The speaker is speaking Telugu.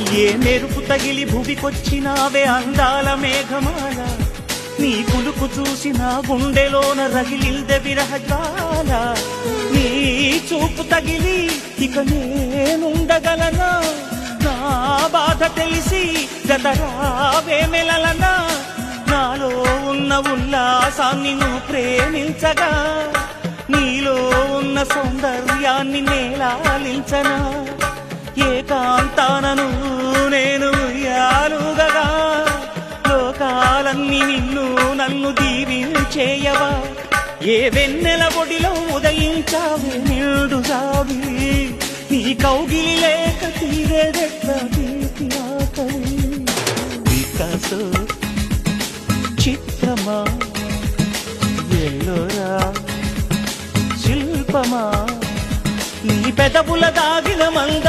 ఏ మెరుపు తగిలి భువికొచ్చినావే అందాల మేఘమాల? నీ కులుకు చూసిన గుండెలోన రగిలిందె విరహజాల. నీ చూపు తగిలి ఇక నేనుండగలనా? నా బాధ తెలిసి గతరావే మెలలనా? నాలో ఉన్న ఉల్లాసాన్ని నువ్వు ప్రేమించగా? నీలో ఉన్న సౌందర్యాన్ని నేలాలించనా? ఏకా లోకాలన్నీ నిన్ను నన్ను దీవించేయవా? ఏ వెన్నెల ఒడిలో ఉదయించావే నిండు సావి? నీ కౌగిలి లేక తీరేదెట్లా తీపి ఆకలి. వికాసో చిత్రమా? ఎల్లోరా? శిల్పమా? నీ పెదవుల దాగిన మంద